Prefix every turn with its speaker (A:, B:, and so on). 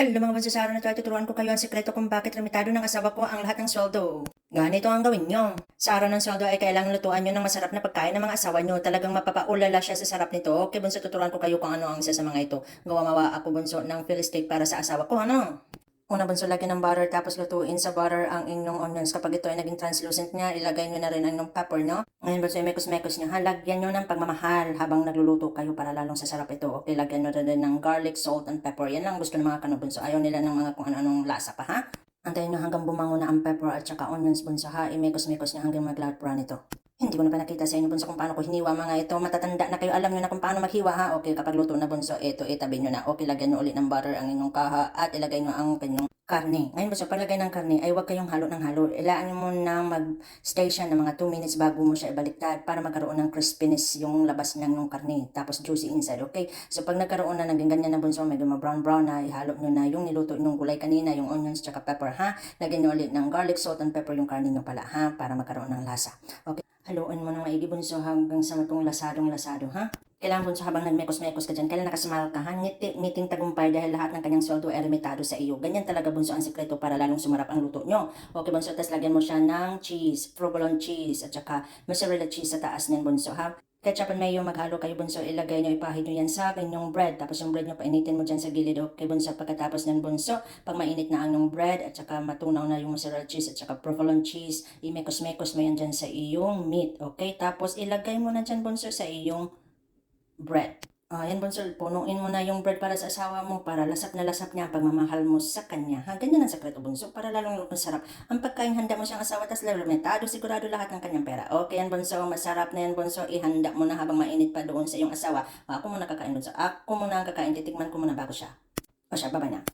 A: Hello mga bansa sa araw na tuturuan ko kayo ang sekreto kung bakit remitado ng asawa ko ang lahat ng sweldo. Ganito ang gawin nyo. Sa araw ng sweldo ay kailangan lutuan nyo ng masarap na pagkain ng mga asawa nyo. Talagang mapapaulala siya sa sarap nito. Okay, bunso, tuturuan ko kayo kung ano ang isa sa mga ito. Gawa mawa ako bunso ng Philly steak para sa asawa ko, ano? Una bunso, lagyan ng butter tapos lutuin sa butter ang inyong onions. Kapag ito ay naging translucent niya, ilagay nyo na rin ang inyong pepper, no? Ngayon bunso, mekos-mekos nyo. Ha, lagyan nyo ng pagmamahal habang nagluluto kayo para lalong sa sarap ito. Okay, lagyan nyo rin ng garlic, salt, and pepper. Yan lang gusto ng mga kanubunso. Ayaw nila ng mga kung ano-anong lasa pa, ha? Antayin nyo hanggang bumango na ang pepper at saka onions bunso, ha? Imekos-mekos nyo hanggang mag-loud brown ito. Hindi ko na pa nakita sa inyo bunso kung paano ko hiniwa mga ito. Matatanda na kayo, alam nyo na kung paano maghiwa ha. Okay, kapag luto na bunso, ito itabi nyo na. Okay, lagyan nyo ulit ng butter ang inyong kaha at ilagay nyo ang kanyang karne. Ngayon bunso, palagay ng karne ay huwag kayong halo ng halo. Ilaan nyo muna mag-stay siya ng mga 2 minutes bago mo siya ibaliktad para magkaroon ng crispiness yung labas ng yung karne. Tapos juicy inside, okay? So pag nagkaroon na naging ganyan na bunso, medyo ma-brown-brown na, ihalo nyo na yung niluto yung gulay kanina, yung onions tsaka pepper ha. Lagyan nyo ulit ng garlic, salt, and pepper yung karne nyo pala ha, para magkaroon ng lasa. Okay? Haluin mo ng maigi bunso hanggang sa matong lasadong lasado ha. Kailangan bunso habang nagmekos-mekos ka dyan, kailan nakasmile ka ha, ngiti, ngiting tagumpay dahil lahat ng kanyang sweldo ay remitado sa iyo. Ganyan talaga bunso ang sekreto para lalong sumarap ang luto nyo. Okay bunso, tapos lagyan mo siya ng cheese, provolone cheese, at saka mozzarella cheese sa taas niyan bunso ha. Ketchup and mayo, maghalo kayo bunso, ilagay nyo, ipahid nyo yan sa inyong bread. Tapos yung bread nyo, painitin mo dyan sa gilid. Okay bunso, pagkatapos ng bunso, pag mainit na ang inyong bread, at saka matunaw na yung mozzarella cheese, at saka provolone cheese, imekos-mekos mo yan dyan sa iyong meat. Okay, tapos ilagay mo na dyan bunso sa iyong bread. Ah, yan bunso, punuin mo na yung bread para sa asawa mo para lasap na lasap niya ang pagmamahal mo sa kanya. Ha, ganyan ang sekreto bunso para lalong masarap. Ang pagkain handa mo siyang asawa tas lalumentado sigurado lahat ng kanyang pera. Okay yan bunso, masarap na yan bunso. Ihanda mo na habang mainit pa doon sa iyong asawa. Ako muna kakain bunso. Ako muna ang kakain, titikman ko muna bago siya. O siya, baba na.